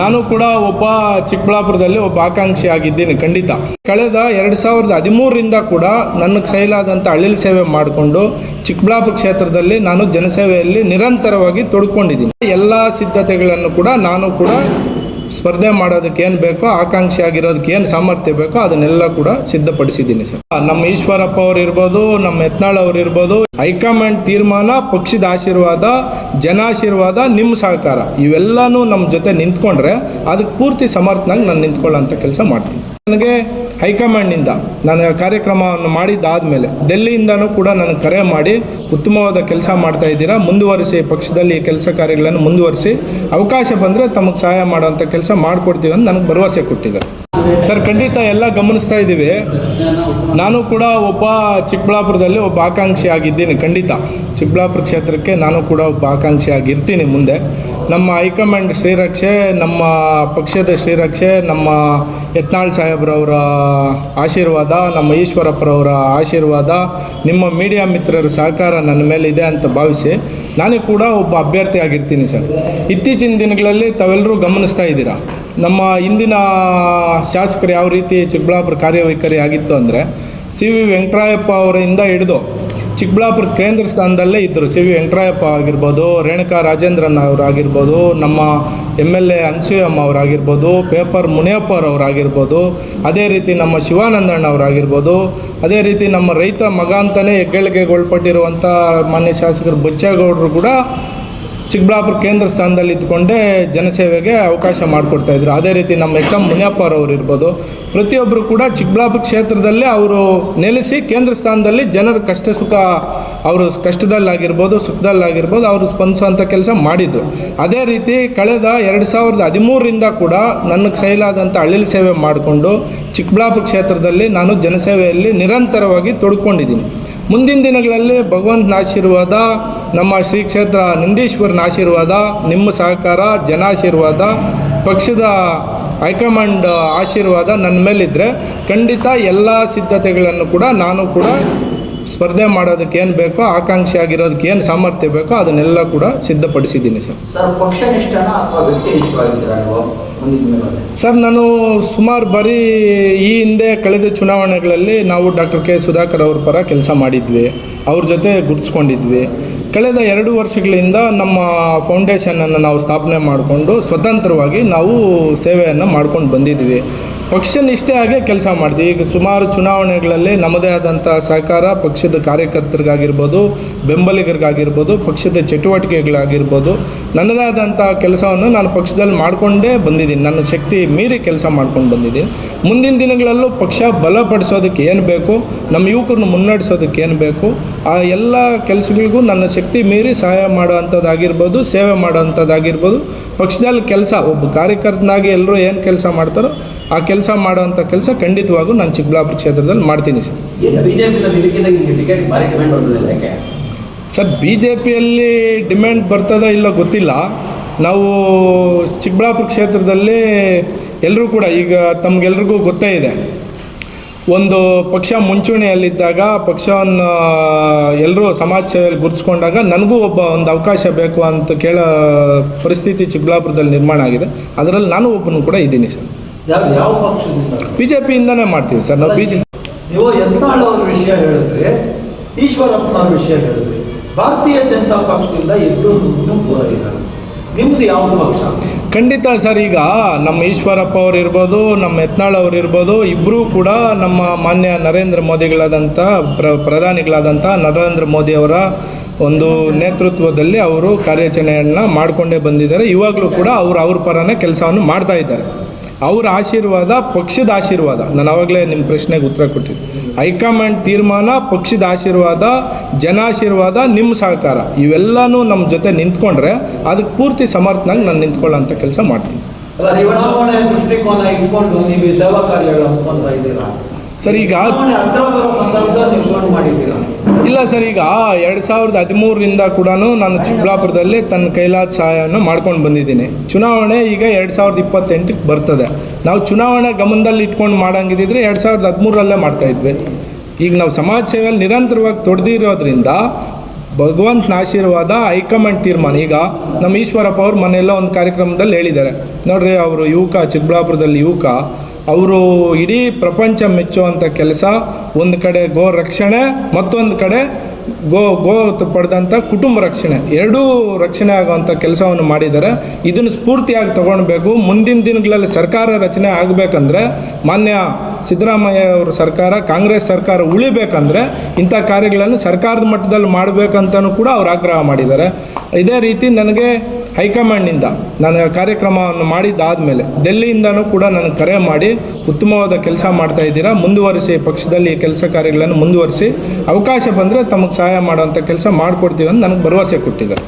ನಾನು ಕೂಡ ಒಬ್ಬ ಚಿಕ್ಕಬಳ್ಳಾಪುರದಲ್ಲಿ ಒಬ್ಬ ಆಕಾಂಕ್ಷಿ ಆಗಿದ್ದೀನಿ, ಖಂಡಿತ. ಕಳೆದ ಎರಡು ಸಾವಿರದ ಹದಿಮೂರರಿಂದ ಕೂಡ ನನ್ನ ಕೈಲಾದಂಥ ಅಳಿಲ್ ಸೇವೆ ಮಾಡಿಕೊಂಡು ಚಿಕ್ಕಬಳ್ಳಾಪುರ ಕ್ಷೇತ್ರದಲ್ಲಿ ನಾನು ಜನಸೇವೆಯಲ್ಲಿ ನಿರಂತರವಾಗಿ ತೊಡ್ಕೊಂಡಿದ್ದೀನಿ. ಎಲ್ಲ ಸಿದ್ಧತೆಗಳನ್ನು ಕೂಡ ನಾನು ಕೂಡ ಸ್ಪರ್ಧೆ ಮಾಡೋದಕ್ಕೆ ಏನು ಬೇಕೋ, ಆಕಾಂಕ್ಷಿ ಆಗಿರೋದಕ್ಕೆ ಏನು ಸಾಮರ್ಥ್ಯ ಬೇಕೋ ಅದನ್ನೆಲ್ಲ ಕೂಡ ಸಿದ್ಧಪಡಿಸಿದ್ದೀನಿ ಸರ್. ನಮ್ಮ ಈಶ್ವರಪ್ಪ ಅವ್ರು ಇರ್ಬೋದು, ನಮ್ಮ ಯತ್ನಾಳ್ ಅವ್ರು ಇರ್ಬೋದು, ಹೈಕಮಾಂಡ್ ತೀರ್ಮಾನ, ಪಕ್ಷದ ಆಶೀರ್ವಾದ, ಜನಾಶೀರ್ವಾದ ನಿಮ್ಮ ಸಹಕಾರ, ಇವೆಲ್ಲನೂ ನಮ್ಮ ಜೊತೆ ನಿಂತ್ಕೊಂಡ್ರೆ ಅದಕ್ಕೆ ಪೂರ್ತಿ ಸಮರ್ಥನಾಗಿ ನಾನು ನಿಂತ್ಕೊಳ್ಳೋ ಕೆಲಸ ಮಾಡ್ತೀನಿ. ನನಗೆ ಹೈಕಮಾಂಡ್ನಿಂದ ನಾನು ಕಾರ್ಯಕ್ರಮವನ್ನು ಮಾಡಿದ್ದಾದಮೇಲೆ ಡೆಲ್ಲಿಯಿಂದನೂ ಕೂಡ ನನಗೆ ಕರೆ ಮಾಡಿ ಉತ್ತಮವಾದ ಕೆಲಸ ಮಾಡ್ತಾ ಇದ್ದೀರಾ, ಮುಂದುವರಿಸಿ, ಪಕ್ಷದಲ್ಲಿ ಕೆಲಸ ಕಾರ್ಯಗಳನ್ನು ಮುಂದುವರಿಸಿ, ಅವಕಾಶ ಬಂದರೆ ತಮಗೆ ಸಹಾಯ ಮಾಡುವಂಥ ಕೆಲಸ ಮಾಡಿಕೊಡ್ತೀವಿ ಅಂತ ನನಗೆ ಭರವಸೆ ಕೊಟ್ಟಿದ್ದಾರೆ. ಸರ್, ಖಂಡಿತ ಎಲ್ಲ ಗಮನಿಸ್ತಾ ಇದ್ದೀವಿ. ನಾನು ಕೂಡ ಒಬ್ಬ ಚಿಕ್ಕಬಳ್ಳಾಪುರದಲ್ಲಿ ಒಬ್ಬ ಆಕಾಂಕ್ಷಿ ಆಗಿದ್ದೀನಿ, ಖಂಡಿತ. ಚಿಕ್ಕಬಳ್ಳಾಪುರ ಕ್ಷೇತ್ರಕ್ಕೆ ನಾನು ಕೂಡ ಒಬ್ಬ ಆಕಾಂಕ್ಷಿ ಆಗಿರ್ತೀನಿ ಮುಂದೆ. ನಮ್ಮ ಹೈಕಮಾಂಡ್ ಶ್ರೀರಕ್ಷೆ, ನಮ್ಮ ಪಕ್ಷದ ಶ್ರೀರಕ್ಷೆ, ನಮ್ಮ ಯತ್ನಾಳ್ ಸಾಹೇಬ್ರವರ ಆಶೀರ್ವಾದ, ನಮ್ಮ ಈಶ್ವರಪ್ಪರವರ ಆಶೀರ್ವಾದ, ನಿಮ್ಮ ಮೀಡಿಯಾ ಮಿತ್ರರ ಸಹಕಾರ ನನ್ನ ಮೇಲೆ ಇದೆ ಅಂತ ಭಾವಿಸಿ ನಾನು ಕೂಡ ಒಬ್ಬ ಅಭ್ಯರ್ಥಿ ಆಗಿರ್ತೀನಿ ಸರ್. ಇತ್ತೀಚಿನ ದಿನಗಳಲ್ಲಿ ತಾವೆಲ್ಲರೂ ಗಮನಿಸ್ತಾ ಇದ್ದೀರಾ? ನಮ್ಮ ಇಂದಿನ ಶಾಸಕರು ಯಾವ ರೀತಿ ಚಿಕ್ಕಬಳ್ಳಾಪುರ ಕಾರ್ಯವೈಖರಿ ಆಗಿತ್ತು ಅಂದರೆ ಸಿ ವಿ ವೆಂಕಟರಾಯಪ್ಪ ಅವರಿಂದ ಹಿಡಿದು ಚಿಕ್ಕಬಳ್ಳಾಪುರ ಕೇಂದ್ರ ಸ್ಥಾನದಲ್ಲೇ ಇದ್ದರು. ಸಿ ವಿ ವೆಂಕಟರಾಯಪ್ಪ ಆಗಿರ್ಬೋದು, ರೇಣುಕಾ ರಾಜೇಂದ್ರನ್ ಅವರಾಗಿರ್ಬೋದು ನಮ್ಮ ಎಂ ಎಲ್ ಎ ಅನ್ಸೂಯಮ್ಮ ಅವರಾಗಿರ್ಬೋದು ಪೇಪರ್ ಮುನಿಯಪ್ಪ ಅವರಾಗಿರ್ಬೋದು ಅದೇ ರೀತಿ ನಮ್ಮ ಶಿವಾನಂದಣ್ಣ ಅವರಾಗಿರ್ಬೋದು ಅದೇ ರೀತಿ ನಮ್ಮ ರೈತ ಮಗ ಅಂತಲೇ ಹೆಗ್ಗಳಿಕೆಗೊಳ್ಪಟ್ಟಿರುವಂಥ ಮಾನ್ಯ ಶಾಸಕರು ಬಚ್ಚೇಗೌಡರು ಕೂಡ ಚಿಕ್ಕಬಳ್ಳಾಪುರ ಕೇಂದ್ರ ಸ್ಥಾನದಲ್ಲಿ ಇದ್ದುಕೊಂಡೇ ಜನಸೇವೆಗೆ ಅವಕಾಶ ಮಾಡಿಕೊಡ್ತಾಯಿದ್ರು ಅದೇ ರೀತಿ ನಮ್ಮ ಎಸ್ ಎಂ ಮುನಿಯಪ್ಪರವರು ಇರ್ಬೋದು ಪ್ರತಿಯೊಬ್ಬರು ಕೂಡ ಚಿಕ್ಕಬಳ್ಳಾಪುರ ಕ್ಷೇತ್ರದಲ್ಲೇ ಅವರು ನೆಲೆಸಿ ಕೇಂದ್ರ ಸ್ಥಾನದಲ್ಲಿ ಜನರ ಕಷ್ಟ ಸುಖ, ಅವರು ಕಷ್ಟದಲ್ಲಾಗಿರ್ಬೋದು, ಸುಖದಲ್ಲಾಗಿರ್ಬೋದು ಅವರು ಸ್ಪಂದಿಸುವಂಥ ಕೆಲಸ ಮಾಡಿದರು. ಅದೇ ರೀತಿ ಕಳೆದ ಎರಡು ಸಾವಿರದ ಹದಿಮೂರರಿಂದ ಕೂಡ ನನ್ನ ಸೈಲಾದಂಥ ಅಳಿಲ್ ಸೇವೆ ಮಾಡಿಕೊಂಡು ಚಿಕ್ಕಬಳ್ಳಾಪುರ ಕ್ಷೇತ್ರದಲ್ಲಿ ನಾನು ಜನಸೇವೆಯಲ್ಲಿ ನಿರಂತರವಾಗಿ ತೊಡ್ಕೊಂಡಿದ್ದೀನಿ. ಮುಂದಿನ ದಿನಗಳಲ್ಲಿ ಭಗವಂತನ ಆಶೀರ್ವಾದ, ನಮ್ಮ ಶ್ರೀ ಕ್ಷೇತ್ರ ನಂದೀಶ್ವರನ ಆಶೀರ್ವಾದ, ನಿಮ್ಮ ಸಹಕಾರ, ಜನಾಶೀರ್ವಾದ, ಪಕ್ಷದ ಹೈಕಮಾಂಡ್ ಆಶೀರ್ವಾದ ನನ್ನ ಮೇಲಿದ್ದರೆ ಖಂಡಿತ ಎಲ್ಲ ಸಿದ್ಧತೆಗಳನ್ನು ಕೂಡ ನಾನು ಕೂಡ ಸ್ಪರ್ಧೆ ಮಾಡೋದಕ್ಕೆ ಏನು ಬೇಕೋ ಆಕಾಂಕ್ಷಿ ಆಗಿರೋದಕ್ಕೆ ಏನು ಸಾಮರ್ಥ್ಯ ಬೇಕೋ ಅದನ್ನೆಲ್ಲ ಕೂಡ ಸಿದ್ಧಪಡಿಸಿದ್ದೀನಿ ಸರ್. ಸರ್ ನಾನು ಸುಮಾರು ಬಾರಿ ಈ ಹಿಂದೆ ಕಳೆದ ಚುನಾವಣೆಗಳಲ್ಲಿ ನಾವು ಡಾಕ್ಟರ್ ಕೆ ಸುಧಾಕರ್ ಅವ್ರ ಪರ ಕೆಲಸ ಮಾಡಿದ್ವಿ. ಅವ್ರ ಜೊತೆ ಗುರುತಿಸ್ಕೊಂಡಿದ್ವಿ. ಕಳೆದ ಎರಡು ವರ್ಷಗಳಿಂದ ನಮ್ಮ ಫೌಂಡೇಶನನ್ನು ನಾವು ಸ್ಥಾಪನೆ ಮಾಡಿಕೊಂಡು ಸ್ವತಂತ್ರವಾಗಿ ನಾವು ಸೇವೆಯನ್ನು ಮಾಡ್ಕೊಂಡು ಬಂದಿದ್ದೀವಿ. ಬಂದಿದ್ವಿ ಆಗೇ ಕೆಲಸ ಮಾಡ್ತೀವಿ. ಈಗ ಸುಮಾರು ಚುನಾವಣೆಗಳಲ್ಲಿ ನಮ್ಮದೇ ಆದಂಥ ಸಹಕಾರ ಪಕ್ಷದ ಕಾರ್ಯಕರ್ತರಿಗಾಗಿರ್ಬೋದು, ಬೆಂಬಲಿಗರಿಗಾಗಿರ್ಬೋದು, ಪಕ್ಷದ ಚಟುವಟಿಕೆಗಳಾಗಿರ್ಬೋದು, ನನ್ನದೇ ಆದಂಥ ಕೆಲಸವನ್ನು ನಾನು ಪಕ್ಷದಲ್ಲಿ ಮಾಡಿಕೊಂಡೇ ಬಂದಿದ್ದೀನಿ. ನನ್ನ ಶಕ್ತಿ ಮೀರಿ ಕೆಲಸ ಮಾಡ್ಕೊಂಡು ಬಂದಿದ್ದೀನಿ. ಮುಂದಿನ ದಿನಗಳಲ್ಲೂ ಪಕ್ಷ ಬಲಪಡಿಸೋದಕ್ಕೆ ಏನು ಬೇಕು ನಮ್ಮ ಯುವಕರನ್ನ ಮುನ್ನಡೆಸೋದಕ್ಕೆ ಏನು ಬೇಕು ಆ ಎಲ್ಲ ಕೆಲಸಗಳಿಗೂ ನನ್ನ ಶಕ್ತಿ ಮೀರಿ ಸಹಾಯ ಮಾಡೋವಂಥದ್ದಾಗಿರ್ಬೋದು ಸೇವೆ ಮಾಡೋವಂಥದ್ದಾಗಿರ್ಬೋದು. ಪಕ್ಷದಲ್ಲಿ ಕೆಲಸ ಒಬ್ಬ ಕಾರ್ಯಕರ್ತನಾಗಿ ಎಲ್ಲರೂ ಏನು ಕೆಲಸ ಮಾಡ್ತಾರೋ ಆ ಕೆಲಸ ಮಾಡುವಂಥ ಕೆಲಸ ಖಂಡಿತವಾಗೂ ನಾನು ಚಿಕ್ಕಬಳ್ಳಾಪುರ ಕ್ಷೇತ್ರದಲ್ಲಿ ಮಾಡ್ತೀನಿ ಸರ್. ಸರ್ ಬಿ ಜೆ ಪಿಯಲ್ಲಿ ಡಿಮ್ಯಾಂಡ್ ಬರ್ತದೋ ಇಲ್ಲೋ ಗೊತ್ತಿಲ್ಲ. ನಾವು ಚಿಕ್ಕಬಳ್ಳಾಪುರ ಕ್ಷೇತ್ರದಲ್ಲಿ ಎಲ್ಲರೂ ಕೂಡ ಈಗ ತಮಗೆಲ್ರಿಗೂ ಗೊತ್ತೇ ಇದೆ. ಒಂದು ಪಕ್ಷ ಮುಂಚೂಣಿಯಲ್ಲಿದ್ದಾಗ ಪಕ್ಷವನ್ನು ಎಲ್ಲರೂ ಸಮಾಜ ಸೇವೆಯಲ್ಲಿ ಗುರುತಿಸ್ಕೊಂಡಾಗ ನನಗೂ ಒಬ್ಬ ಒಂದು ಅವಕಾಶ ಬೇಕು ಅಂತ ಕೇಳೋ ಪರಿಸ್ಥಿತಿ ಚಿಕ್ಕಬಳ್ಳಾಪುರದಲ್ಲಿ ನಿರ್ಮಾಣ ಆಗಿದೆ. ಅದರಲ್ಲಿ ನಾನು ಒಬ್ಬನು ಕೂಡ ಇದ್ದೀನಿ ಸರ್. ಯಾವ ಪಕ್ಷದಿಂದ? ಬಿ ಜೆ ಪಿಯಿಂದನೇ ಮಾಡ್ತೀವಿ ಸರ್ ನಾವು. ಬಿ ಜೆ ನೀವು ಯತ್ನಾಳ್ ಅವ್ರ ವಿಷಯ ಹೇಳಿದ್ರೆ ಈಶ್ವರಪ್ಪನವ್ರ ವಿಷಯ ಹೇಳಿದ್ರಿ ಭಾರತೀಯ ಜನತಾ ಪಕ್ಷದಿಂದ ಇಬ್ಬರು ನಿಮ್ದು ಯಾವ ಪಕ್ಷ? ಖಂಡಿತ ಸರ್, ಈಗ ನಮ್ಮ ಈಶ್ವರಪ್ಪ ಅವರು ಇರ್ಬೋದು, ನಮ್ಮ ಯತ್ನಾಳ್ ಅವರು ಇರ್ಬೋದು ಇಬ್ಬರೂ ಕೂಡ ನಮ್ಮ ಮಾನ್ಯ ನರೇಂದ್ರ ಮೋದಿಗಳಾದಂಥ ಪ್ರ, ಪ್ರಧಾನಿಗಳಾದಂಥ ನರೇಂದ್ರ ಮೋದಿ ಅವರ ಒಂದು ನೇತೃತ್ವದಲ್ಲಿ ಅವರು ಕಾರ್ಯಾಚರಣೆಯನ್ನು ಮಾಡಿಕೊಂಡೇ ಬಂದಿದ್ದಾರೆ. ಇವಾಗಲೂ ಕೂಡ ಅವರು ಅವ್ರ ಪರನೇ ಕೆಲಸವನ್ನು ಮಾಡ್ತಾ ಇದ್ದಾರೆ. ಅವರ ಆಶೀರ್ವಾದ ಪಕ್ಷದ ಆಶೀರ್ವಾದ. ನಾನು ಆವಾಗಲೇ ನಿಮ್ಮ ಪ್ರಶ್ನೆಗೆ ಉತ್ತರ ಕೊಟ್ಟಿದ್ದೆ. ಹೈಕಮಾಂಡ್ ತೀರ್ಮಾನ ಪಕ್ಷದ ಆಶೀರ್ವಾದ ಜನಾಶೀರ್ವಾದ ನಿಮ್ಮ ಸಹಕಾರ. ಇವೆಲ್ಲನೂ ನಮ್ಮ ಜೊತೆ ನಿಂತ್ಕೊಂಡ್ರೆ ಅದಕ್ಕೆ ಪೂರ್ತಿ ಸಮರ್ಥನಾಗಿ ನಾನು ನಿಂತ್ಕೊಳ್ಳೋಂಥ ಕೆಲಸ ಮಾಡ್ತೀನಿ. ಸರ್ ಈಗ ಇಲ್ಲ ಸರ್, ಈಗ ಎರಡು ಸಾವಿರದ ಹದಿಮೂರರಿಂದ ಕೂಡ ನಾನು ಚಿಕ್ಕಬಳ್ಳಾಪುರದಲ್ಲಿ ತನ್ನ ಕೈಲಾದ ಸಹಾಯವನ್ನು ಮಾಡ್ಕೊಂಡು ಬಂದಿದ್ದೀನಿ. ಚುನಾವಣೆ ಈಗ ಎರಡು ಸಾವಿರದ ಇಪ್ಪತ್ತೆಂಟಕ್ಕೆ ಬರ್ತದೆ. ನಾವು ಚುನಾವಣೆ ಗಮನದಲ್ಲಿ ಇಟ್ಕೊಂಡು ಮಾಡೋಂಗಿದ್ದಿದ್ರೆ ಎರಡು ಸಾವಿರದ ಹದಿಮೂರರಲ್ಲೇ ಮಾಡ್ತಾಯಿದ್ವಿ ಈಗ ನಾವು ಸಮಾಜ ಸೇವೆಯಲ್ಲಿ ನಿರಂತರವಾಗಿ ತೊಡೆದಿರೋದ್ರಿಂದ ಭಗವಂತನ ಆಶೀರ್ವಾದ, ಹೈಕಮಾಂಡ್ ತೀರ್ಮಾನ. ಈಗ ನಮ್ಮ ಈಶ್ವರಪ್ಪ ಅವ್ರು ಮನೆಯೆಲ್ಲ ಒಂದು ಕಾರ್ಯಕ್ರಮದಲ್ಲಿ ಹೇಳಿದ್ದಾರೆ. ನೋಡ್ರಿ, ಅವರು ಯುವಕ, ಚಿಕ್ಕಬಳ್ಳಾಪುರದಲ್ಲಿ ಯುವಕ. ಅವರು ಇಡೀ ಪ್ರಪಂಚ ಮೆಚ್ಚುವಂಥ ಕೆಲಸ, ಒಂದು ಕಡೆ ಗೋ ರಕ್ಷಣೆ, ಮತ್ತೊಂದು ಕಡೆ ಗೋ ಗೋ ಪಡೆದಂಥ ಕುಟುಂಬ ರಕ್ಷಣೆ. ಎರಡೂ ರಕ್ಷಣೆ ಆಗುವಂಥ ಕೆಲಸವನ್ನು ಮಾಡಿದ್ದಾರೆ. ಇದನ್ನು ಸ್ಫೂರ್ತಿಯಾಗಿ ತಗೊಳ್ಬೇಕು. ಮುಂದಿನ ದಿನಗಳಲ್ಲಿ ಸರ್ಕಾರ ರಚನೆ ಆಗಬೇಕಂದ್ರೆ, ಮಾನ್ಯ ಸಿದ್ದರಾಮಯ್ಯ ಅವರ ಸರ್ಕಾರ, ಕಾಂಗ್ರೆಸ್ ಸರ್ಕಾರ ಉಳಿಬೇಕಂದ್ರೆ, ಇಂಥ ಕಾರ್ಯಗಳನ್ನು ಸರ್ಕಾರದ ಮಟ್ಟದಲ್ಲಿ ಮಾಡಬೇಕಂತಲೂ ಕೂಡ ಅವರು ಆಗ್ರಹ ಮಾಡಿದ್ದಾರೆ. ಇದೇ ರೀತಿ ನನಗೆ ಹೈಕಮಾಂಡ್ನಿಂದ ನಾನು ಕಾರ್ಯಕ್ರಮವನ್ನು ಮಾಡಿದ್ದಾದಮೇಲೆ ಡೆಲ್ಲಿಯಿಂದನೂ ಕೂಡ ನನಗೆ ಕರೆ ಮಾಡಿ ಉತ್ತಮವಾದ ಕೆಲಸ ಮಾಡ್ತಾ ಇದ್ದೀರಾ, ಮುಂದುವರಿಸಿ ಪಕ್ಷದಲ್ಲಿ ಈ ಕೆಲಸ ಕಾರ್ಯಗಳನ್ನು ಮುಂದುವರಿಸಿ ಅವಕಾಶ ಬಂದರೆ ತಮಗೆ ಸಹಾಯ ಮಾಡುವಂಥ ಕೆಲಸ ಮಾಡಿಕೊಡ್ತೀವಿ ಅಂತ ನನಗೆ ಭರವಸೆ ಕೊಟ್ಟಿದ್ದಾರೆ.